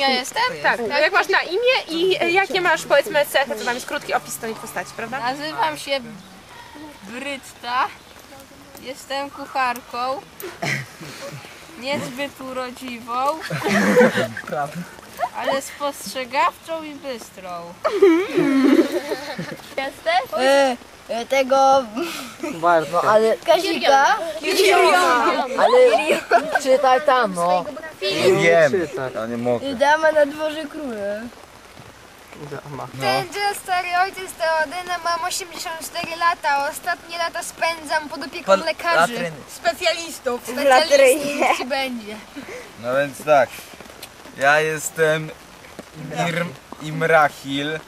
Ja jestem? Tak, jak masz na imię i jakie masz powiedzmy cechy, to tam jest krótki opis tej postaci, prawda? Nazywam się Brytta. Jestem kucharką. Niezbyt urodziwą. Ale spostrzegawczą i bystrą. Jesteś? E, e, tego. No ale. Kazika. Ale czytaj tam, no. Wiem, a nie mogę. Dama na dworze króla. Będę stary ojciec Teodyna, mam 84 lata. Ostatnie lata spędzam pod opieką lekarzy. Specjalistów. Specjalistów ci będzie. No więc tak, ja jestem Irm, Imrahil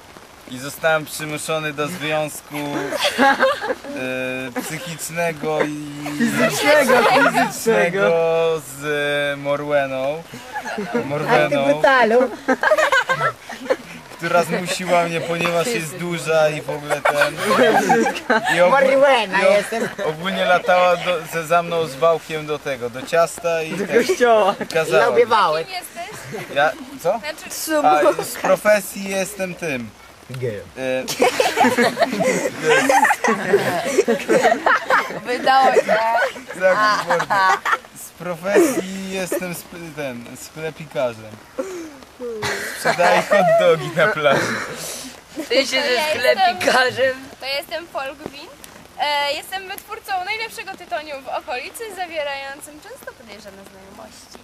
i zostałem przymuszony do związku e, psychicznego i fizycznego z Morweną. Morweną, która zmusiła mnie, ponieważ jest duża i w ogóle ten... I Marihuana i jestem. Ogólnie latała do, ze, za mną z wałkiem do tego, do ciasta i, ten, Kościoła. i kazała. Ja obiewałem. Ja, co? A, z profesji jestem tym. E, Wydało się. z profesji jestem sp ten, sklepikarzem. Sprzedaję hot dogi na plaży. Ty się ze sklepikarzem. To jestem Folgwin. E, jestem wytwórcą najlepszego tytoniu w okolicy, zawierającym często podejrzane znajomości.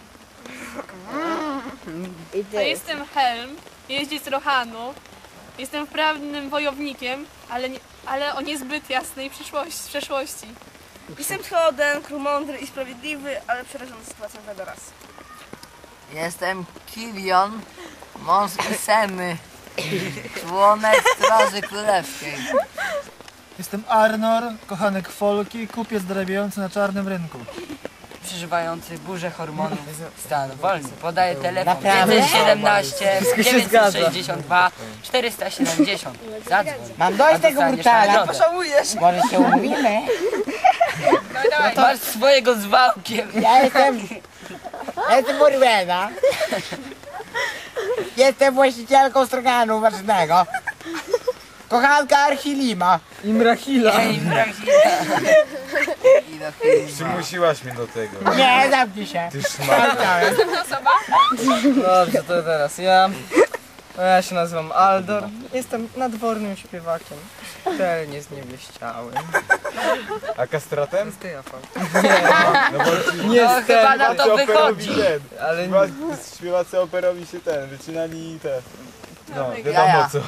I A jestem Helm, jeździ z Rohanu. Jestem wprawnym wojownikiem, ale, nie, ale o niezbyt jasnej przyszłości, przeszłości. Jestem Theoden, król mądry i sprawiedliwy, ale przerażony sytuacją Vedoras. Jestem Kilion, mąż Isemy. Członek Straży Królewskiej. Jestem Arnor, kochanek Folki, kupiec dorabiający na czarnym rynku. Przeżywający burzę hormonów stan wolny. Podaję telefon Naprawdę? 517 962 470. Zadzwoń. Mam dość tego brutala. nagrodę. Może się umówimy? Masz swojego z wałkiem. Ja jestem... Ja jestem Morwena. Jestem właścicielką stroganu ważnego. Kochanka Archilima. Brazila. Przymusiłaś mnie do tego. Nie, zamknij się. Ty szmat. Chciałem. Dobrze, to teraz ja. Ja się nazywam Aldor. Jestem nadwornym śpiewakiem. Szczelnie zniewieściałym. A kastratem? Ty, Jafał. No bo ci No chyba na to wychodzi. Ale Śpiewa- Śpiewacy operowi się ten, wycinali te. No, Jaja. wiadomo co.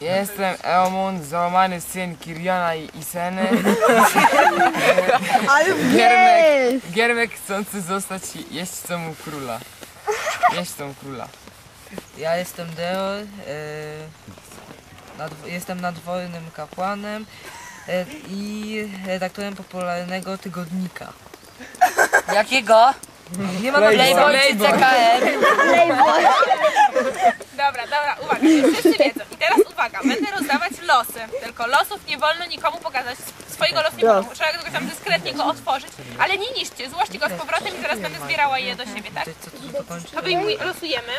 Jestem Eomund, załamany syn Kiriona i Iseny. Giermek, Giermek chcący zostać jeźdźcą króla. Jeźdźcą króla. Ja jestem Deo, e, nadw- jestem nadwornym kapłanem e, i redaktorem popularnego tygodnika. Jakiego? Nie ma Playboy czy CKM. Dobra, dobra, uwaga, wszyscy wiedzą. I teraz uwaga, będę rozdawać losy. Tylko losów nie wolno nikomu pokazać. Swojego losu nie wolno. Trzeba tylko tam dyskretnie go otworzyć. Ale nie niszcie, złożcie go z powrotem i teraz będę zbierała je do siebie, tak? To wyjmuj, losujemy.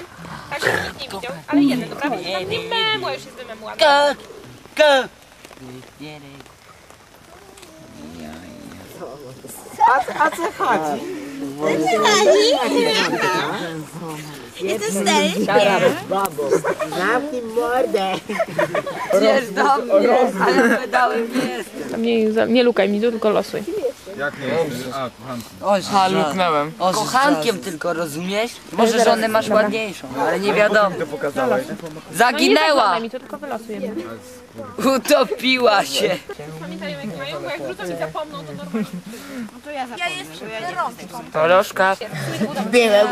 Tak, żeby nikt nie widział. Ale jeden, dobra? Bo tam nie memła, już jest wymemła. Go, go. A co chodzi? Babo, zamknij mordę. Wiesz do mnie, ale pedałem nie. Nie, nie lukaj mi, tylko losuj. Jak nie? A, kochanki. O, A, luknęłem. Kochankiem tylko, rozumiesz? Może żonę masz ładniejszą, ale nie wiadomo. Zaginęła! mi to tylko wylosujemy. Utopiła się. Pamiętają jak mają, bo jak i zapomną, to normalnie. Poloszka. Byłem.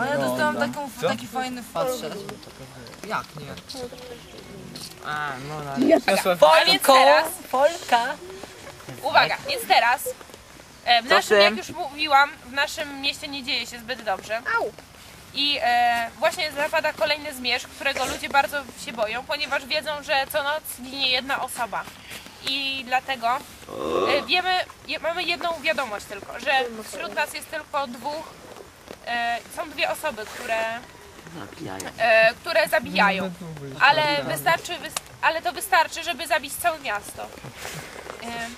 A ja dostałam taką, taki fajny facet. Jak nie? A, no więc teraz, Polka. uwaga, więc teraz e, w naszym, tym? jak już mówiłam, w naszym mieście nie dzieje się zbyt dobrze. I e, właśnie zapada kolejny zmierzch, którego ludzie bardzo się boją, ponieważ wiedzą, że co noc ginie jedna osoba. i dlatego e, wiemy, je, mamy jedną wiadomość tylko, że wśród nas jest tylko dwóch, e, są dwie osoby, które, e, które zabijają, ale wystarczy, wys- ale to wystarczy, żeby zabić całe miasto. E,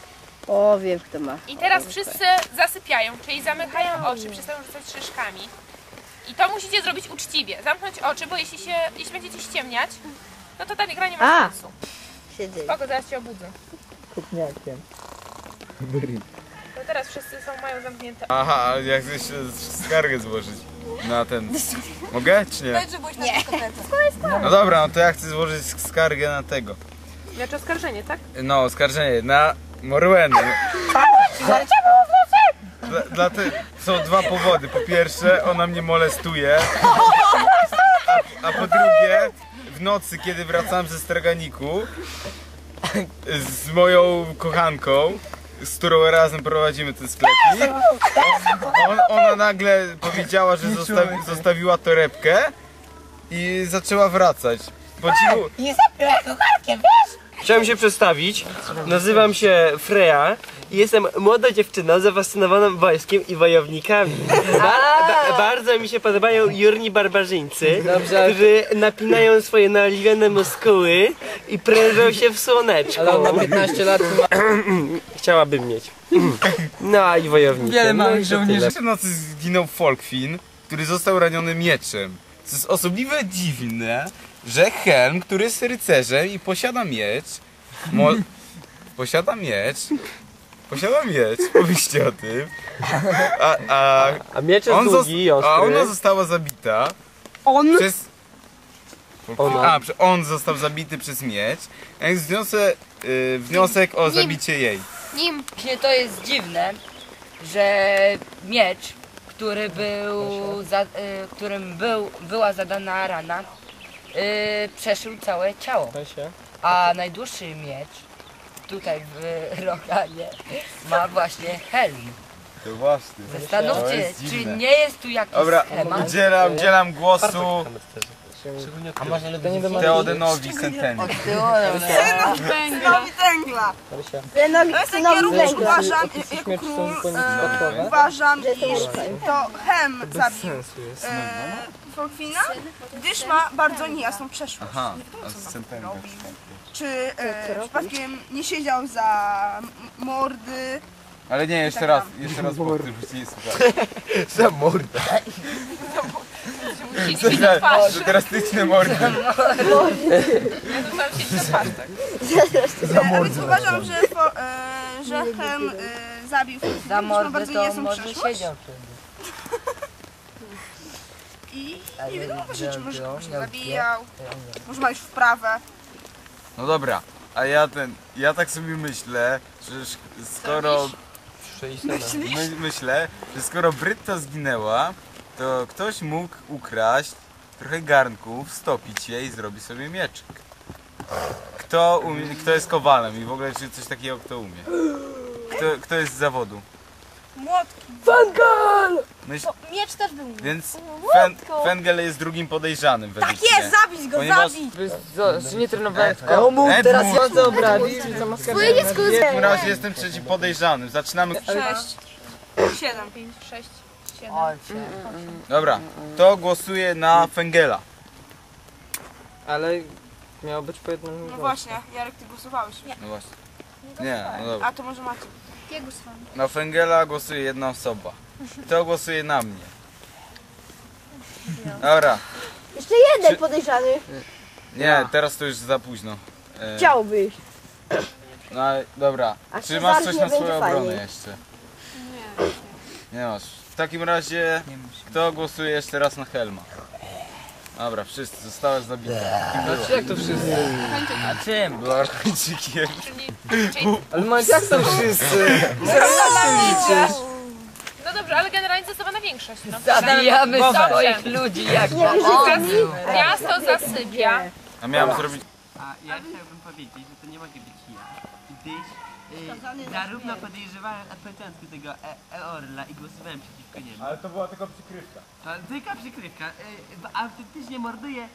O, wiem kto ma. i teraz wszyscy zasypiają, czyli zamykają oczy, przestają rzucać szyszkami. I to musicie zrobić uczciwie. Zamknąć oczy, bo jeśli, się, jeśli będziecie ściemniać, no to ta gra nie ma A! sensu. Siedzi. Spoko, zaraz cię obudzę. Kupniakiem. To teraz wszyscy są, mają zamknięte Aha, a jak chcesz skargę złożyć na ten... Mogę czy nie? że byłeś na dyskotece. No dobra, no to ja chcę złożyć skargę na tego. Znaczy oskarżenie, tak? No, oskarżenie na Morwenę. Dla, dla te, są dwa powody. Po pierwsze, ona mnie molestuje. A, a po drugie, w nocy, kiedy wracałem ze straganiku z moją kochanką, z którą razem prowadzimy ten sklepik, on, ona nagle powiedziała, że zostawi, zostawiła torebkę i zaczęła wracać. Po cichu, Nie zabiła kochankiem, wiesz? Chciałem się przedstawić. Nazywam się Freya i jestem młodą dziewczyną zafascynowaną wojskiem i wojownikami. Ba ba bardzo mi się podobają jurni barbarzyńcy, którzy napinają swoje naoliwione muskuły i prężą się w słoneczku. Ale on ma 15 lat. Chciałabym mieć. No i wojownikiem. Wiele no małych żołnierzy. w nocy zginął Folkfin, który został raniony mieczem. Co jest osobliwie dziwne, że Helm, który jest rycerzem i posiada miecz, mo... posiada miecz, posiada miecz, pomyślcie o tym, a, a, A miecz jest on długi ostry. a ona została zabita On? przez... Ona. A, on został zabity przez miecz, a więc wniosę, y, wniosek o zabicie jej. Nim. Właśnie to jest dziwne, że miecz, który był, za, y, którym był, była zadana rana, y, przeszył całe ciało. A najdłuższy miecz, tutaj w Roganie, ma właśnie helm. To właśnie. To Zastanówcie, jest czy dziwne. nie jest tu jakiś Dobra, schemat? udzielam, udzielam głosu A może Teodenowi Senteni. Węgla. Węgla. Synowi, Ja synowi również węgla. uważam, jako król, e, uważam, iż to Hem zabił e, Folkwina, gdyż ma bardzo niejasną przeszłość. Aha, a z robił. Czy e, przypadkiem nie siedział za mordy, Ale nie, jeszcze Tak raz, jeszcze raz powtórzę, bo nie. Za mordę. Musieli na twarz. To teraz tyczne mordy. Ja dostałam się na twarz, tak. E, więc uważam, że, fo, e, że Hem e, zabił Za mordę bardzo to niejasną może przeszłość. siedział wtedy. I nie wiadomo właśnie, czy może kogoś zabijał, może ma już wprawę. No dobra, a ja ten, ja tak sobie myślę, że sz- skoro, my, myślę, że skoro Brytta zginęła, to ktoś mógł ukraść trochę garnków, stopić je i zrobić sobie mieczyk. Kto, umie, kto jest kowalem i w ogóle czy coś takiego kto umie? Kto, kto jest z zawodu? Młotki. Myśl, Miecz też był. więc Fen, Fengel jest drugim podejrzanym według Tak jest, zabić go, Ponieważ- zabić! Że nie trenowałem w No mów, teraz ja to obrazić. Twoje dziecko W takim razie jestem trzecim podejrzanym. Zaczynamy. Sześć. Siedem. 5, 6, 7. Dobra, to głosuję na Fengela. Ale miało być po jednym No właśnie, Jarek, ty głosowałeś. No właśnie. Nie, no dobra. A to może macie. Ja głosowałam. Na Fengela głosuje jedna osoba. Kto głosuje na mnie? Dobra. Jeszcze jeden Czy- podejrzany. Nie, teraz to już za późno. E, Chciałbyś. No ale dobra. A Czy Cezar masz coś nie na będzie swoją obronę jeszcze? Nie masz. W takim razie kto głosuje jeszcze raz na Helma? Dobra, wszyscy, zostałeś zabity. Znaczy jak to wszyscy? A czym? Była Rajczykiem. Ale Maciek, jak to wszyscy? liczysz? No dobrze, ale generalnie zdecydowana większość. No. Zabijamy swoich ludzi jak był. Miasto zasypia. A miałem zrobić... A ja chciałbym powiedzieć, że to nie może być ja, gdyż y, zarówno podejrzewałem od początku tego e Eorla i głosowałem przeciwko niemu. Ale to była tylko przykrywka. To tylko przykrywka, y, bo autentycznie morduje y,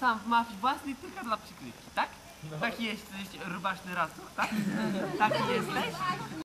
sam w mafii własnej tylko dla przykrywki, tak? Taki jesteś rubaszny racuch, tak? Taki jesteś?